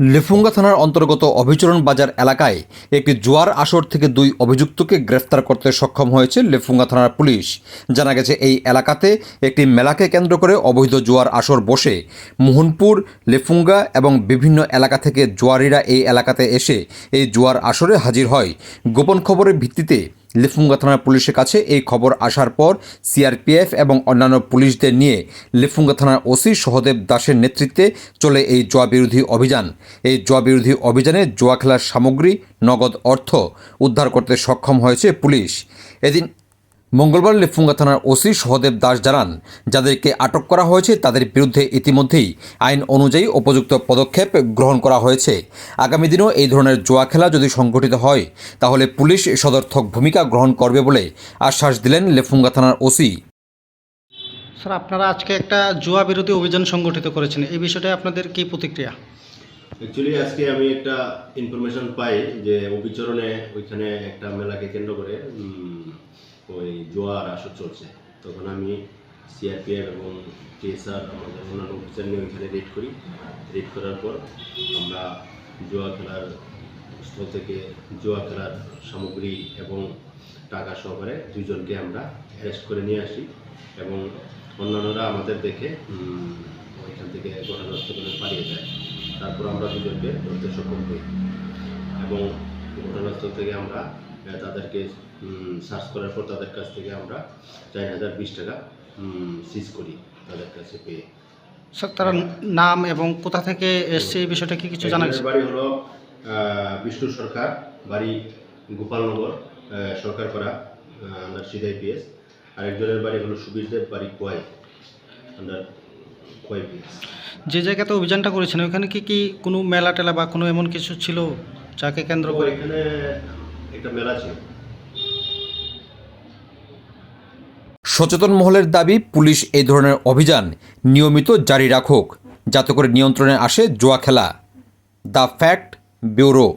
লেফুঙ্গা থানার অন্তর্গত অভিচরণ বাজার এলাকায় একটি জোয়ার আসর থেকে দুই অভিযুক্তকে গ্রেফতার করতে সক্ষম হয়েছে লেফুঙ্গা থানার পুলিশ। জানা গেছে, এই এলাকাতে একটি মেলাকে কেন্দ্র করে অবৈধ জোয়ার আসর বসে মোহনপুর, লেফুঙ্গা এবং বিভিন্ন এলাকা থেকে জোয়ারিরা এই এলাকাতে এসে এই জোয়ার আসরে হাজির হয়। গোপন খবরের ভিত্তিতে লেফুঙ্গা থানার পুলিশের কাছে এই খবর আসার পর সিআরপিএফ এবং অন্যান্য পুলিশদের নিয়ে লেফুঙ্গা থানার ওসি সহদেব দাসের নেতৃত্বে চলে এই জোয়া বিরোধী অভিযান। এই জোয়া বিরোধী অভিযানে জোয়া খেলার সামগ্রী, নগদ অর্থ উদ্ধার করতে সক্ষম হয়েছে পুলিশ। এদিন মঙ্গলবার লেফুঙ্গা থানার ওসি সহদেব দাস জানান যাদেরকে আটক করা হয়েছে তাদের বিরুদ্ধে ইতিমধ্যেই আইন অনুযায়ী উপযুক্ত পদক্ষেপ গ্রহণ করা হয়েছে। আগামী দিনেও এই ধরনের জোয়া খেলা যদি সংঘটিত হয় তাহলে পুলিশ সদর্থক ভূমিকা গ্রহণ করবে বলে আশ্বাস দিলেন লেফুঙ্গা থানার ওসি। স্যার আপনারা আজকে একটা জুয়া বিরোধী অভিযান সংগঠিত করেছেন। এই বিষয়টায় আপনাদের কি প্রতিক্রিয়া? অ্যাকচুয়ালি আজকে আমি একটা ইনফরমেশন পাই যে অবিচরণে ওইখানে একটা মেলাকে কেন্দ্র করে ওই জোয়ার আসর চলছে। তখন আমি সিআরপিএফ এবং টিএসআর আমাদের অন্যান্য অফিসার নিয়ে ওইখানে রেড করি। রেড করার পর আমরা জোয়া খেলার স্থল থেকে জোয়া খেলার সামগ্রী এবং টাকা সহকারে দুজনকে আমরা অ্যারেস্ট করে নিয়ে আসি এবং অন্যান্যরা আমাদের দেখে ওইখান থেকে ঘটনাস্থলে পালিয়ে যায়। তারপর আমরা দুজনকে ধরতে সক্ষম হই। এবং ঘটনাস্থল থেকে আমরা তাদেরকে সার্চ করার পর তাদের কাছ থেকে আমরা চার হাজার বিশ টাকা সিজ করি তাদের কাছে পেয়ে। স্যার তারা নাম এবং কোথা থেকে এসছে এই বিষয়টা কি কিছু জানা গেছে? বাড়ি হলো বিষ্ণু সরকার বাড়ি গোপালনগর সরকারপাড়া আন্ডার সিদাই পিএস আর একজনের বাড়ি হলো সুবীর দেব বাড়ি কোয়াই আন্ডার কোয়াই পিএস যে জায়গাতে অভিযানটা করেছেন ওখানে কি কি কোনো মেলা টেলা বা কোনো এমন কিছু ছিল যাকে কেন্দ্র করে? এখানে ছিল। সচেতন মহলের দাবি, পুলিশ এই ধরনের অভিযান নিয়মিত জারি রাখুক, যাতে করে নিয়ন্ত্রণে আসে জোয়া খেলা। The fact bureau.